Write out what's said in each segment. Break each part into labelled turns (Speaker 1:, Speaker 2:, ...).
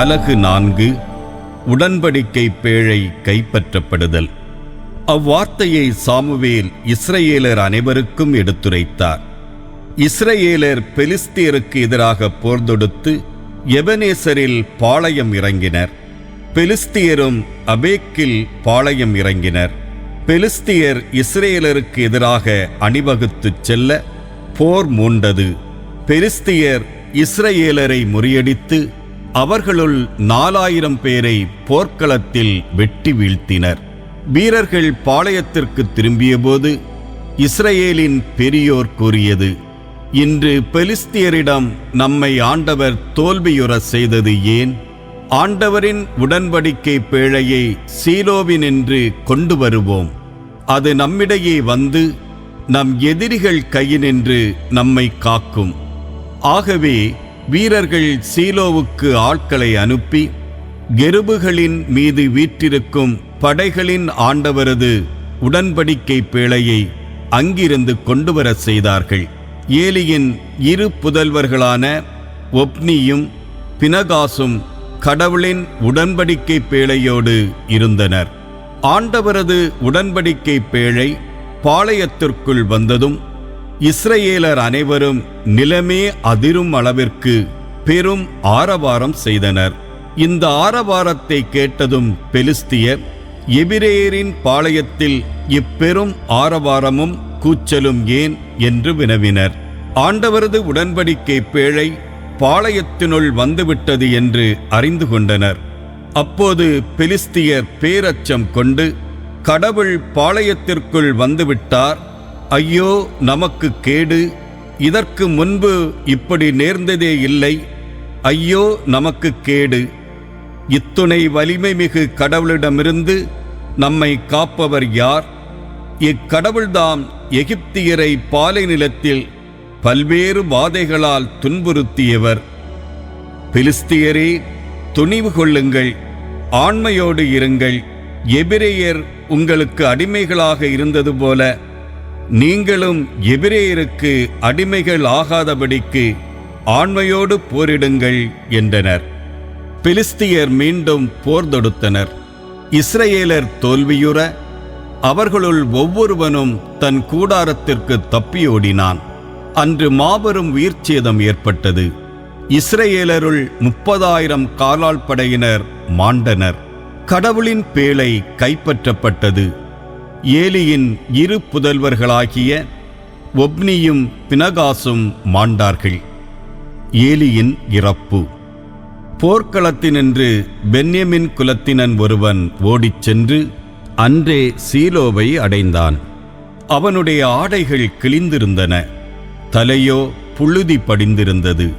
Speaker 1: அலகு நான்கு உடன்படிக்கை பேழை கைப்பற்றப்படுதல். அவ்வார்த்தையை சாமுவேல் இஸ்ரேலர் அனைவருக்கும் எடுத்துரைத்தார். இஸ்ரேலர் பெலிஸ்தியருக்கு எதிராக போர் தொடுத்து எபனேசரில் பாளையம் இறங்கினர். பெலிஸ்தியரும் அபேக்கில் பாளையம் இறங்கினர். பெலிஸ்தியர் இஸ்ரேலருக்கு எதிராக அணிவகுத்துச் செல்ல போர் மூண்டது. பெலிஸ்தியர் இஸ்ரேலரை முறியடித்து அவர்களுள் நாலாயிரம் பேரை போர்க்களத்தில் வெட்டி வீழ்த்தினர். வீரர்கள் பாளையத்திற்கு திரும்பியபோது இஸ்ரேலின் பெரியோர் கூறியது இன்று பெலிஸ்தியரிடம் நம்மை ஆண்டவர் தோல்வியுற செய்தது ஏன்? ஆண்டவரின் உடன்படிக்கை பேழையை சீலோவினின்று கொண்டு வருவோம். அது நம்மிடையே வந்து நம் எதிரிகள் கையினின்று நம்மை காக்கும். ஆகவே வீரர்கள் சீலோவுக்கு ஆட்களை அனுப்பி கெருபுகளின் மீது வீற்றிருக்கும் படைகளின் ஆண்டவரது உடன்படிக்கை பேழையை அங்கிருந்து கொண்டு வர செய்தார்கள். ஏலியின் இரு புதல்வர்களான ஒப்னியும் பினகாசும் கடவுளின் உடன்படிக்கை பேழையோடு இருந்தனர். ஆண்டவரது உடன்படிக்கை பேழை பாளையத்திற்குள் வந்ததும் இஸ்ரேலர் அனைவரும் நிலமே அதிரும் அளவிற்கு பெரும் ஆரவாரம் செய்தனர். இந்த ஆரவாரத்தை கேட்டதும் பெலிஸ்தியர் எபிரேயரின் பாளையத்தில் இப்பெரும் ஆரவாரமும் கூச்சலும் ஏன் என்று வினவினர். ஆண்டவரது உடன்படிக்கை பேழை பாளையத்தினுள் வந்துவிட்டது என்று அறிந்து கொண்டனர். அப்போது பெலிஸ்தியர் பேரச்சம் கொண்டு கடவுள் பாளையத்திற்குள் வந்துவிட்டார் ஐயோ நமக்கு கேடு. இதற்கு முன்பு இப்படி நேர்ந்ததே இல்லை. ஐயோ நமக்கு கேடு. இத்துணை வலிமை மிகு கடவுளிடமிருந்து நம்மை காப்பவர் யார்? இக்கடவுள்தாம் எகிப்தியரை பாலை நிலத்தில் பல்வேறு வாதைகளால் துன்புறுத்தியவர். பிலிஸ்தியரே துணிவு கொள்ளுங்கள். ஆண்மையோடு இருங்கள். எபிரேயர் உங்களுக்கு அடிமைகளாக இருந்தது போல நீங்களும் எபிரேயருக்கு அடிமைகள் ஆகாதபடிக்கு ஆண்மையோடு போரிடுங்கள் என்றனர். பிலிஸ்தியர் மீண்டும் போர் தொடுத்தனர். இஸ்ரேலர் தோல்வியுற அவர்களுள் ஒவ்வொருவனும் தன் கூடாரத்திற்கு தப்பியோடினான். அன்று மாபெரும் உயிர்ச்சேதம் ஏற்பட்டது. இஸ்ரேலருள் முப்பதாயிரம் காலால் படையினர் மாண்டனர். கடவுளின் பேழை கைப்பற்றப்பட்டது. ஏலியின் இரு புதல்வர்களாகிய ஒப்னியும் பினகாசும் மாண்டார்கள். ஏலியின் இறப்பு. போர்க்களத்தினின்று பென்யமின் குலத்தினன் ஒருவன் ஓடிச் சென்று அன்றே சீலோவை அடைந்தான். அவனுடைய ஆடைகள் கிழிந்திருந்தன. தலையோ புழுதி படிந்திருந்தது.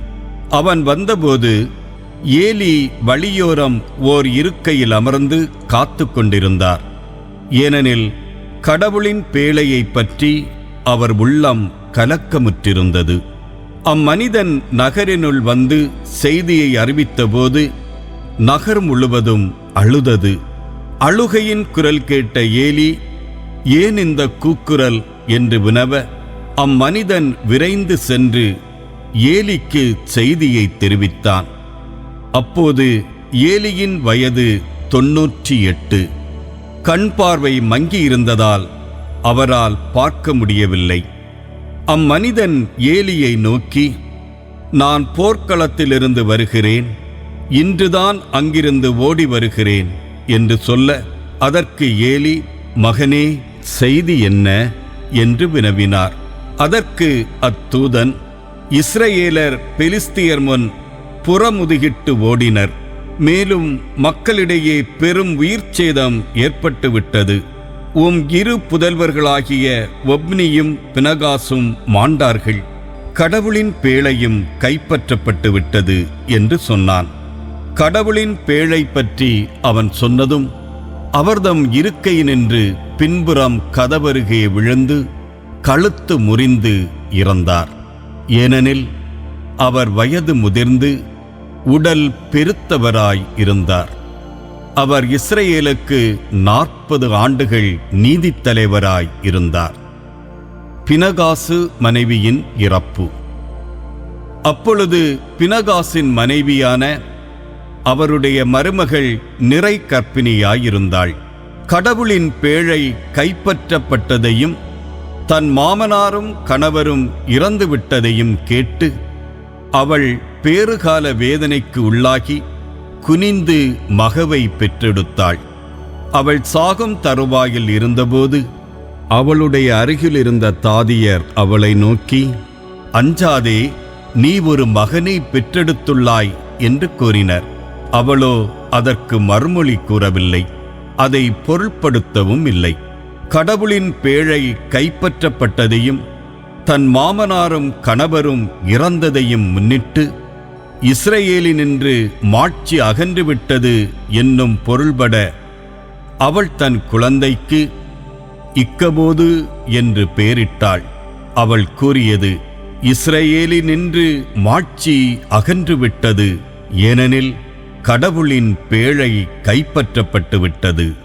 Speaker 1: அவன் வந்தபோது ஏலி வழியோரம் ஓர் இருக்கையில் அமர்ந்து காத்து கொண்டிருந்தார். ஏனெனில் கடவுளின் பேழையைப் பற்றி அவர் உள்ளம் கலக்கமுற்றிருந்தது. அம்மனிதன் நகரினுள் வந்து செய்தியை அறிவித்தபோது நகர் முழுவதும் அழுதது. அழுகையின் குரல் கேட்ட ஏலி ஏன் இந்த கூக்குரல்? என்று வினவ அம்மனிதன் விரைந்து சென்று ஏலிக்கு செய்தியை தெரிவித்தான். அப்போது ஏலியின் வயது தொன்னூற்றி எட்டு. கண் பார்வை மங்கியிருந்ததால் அவரால் பார்க்க முடியவில்லை. அம்மனிதன் ஏலியை நோக்கி நான் போர்க்களத்திலிருந்து வருகிறேன். இன்றுதான் அங்கிருந்து ஓடி வருகிறேன் என்று சொல்ல அதற்கு ஏலி மகனே செய்தி என்ன? என்று வினவினார். அதற்கு அத்தூதன் இஸ்ரேலர் பெலிஸ்தியர் முன் புறமுதுகிட்டு ஓடினர். மேலும் மக்களிடையே பெரும் உயிர் சேதம் ஏற்பட்டுவிட்டது. உம் இரு புதல்வர்களாகிய ஒப்னியும் பினகாசும் மாண்டார்கள். கடவுளின் பேழையும் கைப்பற்றப்பட்டு விட்டது என்று சொன்னான். கடவுளின் பேழை பற்றி அவன் சொன்னதும் அவர்தம் இருக்கையினின்று பின்புறம் கதவருகே விழுந்து கழுத்து முறிந்து இறந்தார். ஏனெனில் அவர் வயது முதிர்ந்து உடல் பெருத்தவராய் இருந்தார். அவர் இஸ்ரேலுக்கு நாற்பது ஆண்டுகள் நீதித்தலைவராய் இருந்தார். பினகாசு மனைவியின் இறப்பு. அப்பொழுது பினகாசின் மனைவியான அவருடைய மருமகள் நிறை கற்பிணியாயிருந்தாள் கடவுளின் பேழை கைப்பற்றப்பட்டதையும் தன் மாமனாரும் கணவரும் இறந்துவிட்டதையும் கேட்டு அவள் பேறுகால வேதனைக்கு உள்ளாகி குனிந்து மகவை பெற்றெடுத்தாள். அவள் சாகும் தருவாயில் இருந்தபோது அவளுடைய அருகில் இருந்த தாதியர் அவளை நோக்கி அஞ்சாதே நீ ஒரு மகனை பெற்றெடுத்துள்ளாய் என்று கூறினர். அவளோ அதற்கு மறுமொழி கூறவில்லை. அதை பொருட்படுத்தவும் இல்லை. கடவுளின் பேழை கைப்பற்றப்பட்டதையும் தன் மாமனாரும் கணவரும் இறந்ததையும் முன்னிட்டு இஸ்ரேலினின்று மாட்சி அகன்றுவிட்டது என்னும் பொருள்பட அவள் தன் குழந்தைக்கு இக்கபோது என்று பெயரிட்டாள். அவள் கூறியது இஸ்ரேலினின்று மாட்சி அகன்றுவிட்டது. ஏனெனில் கடவுளின் பேழை கைப்பற்றப்பட்டுவிட்டது.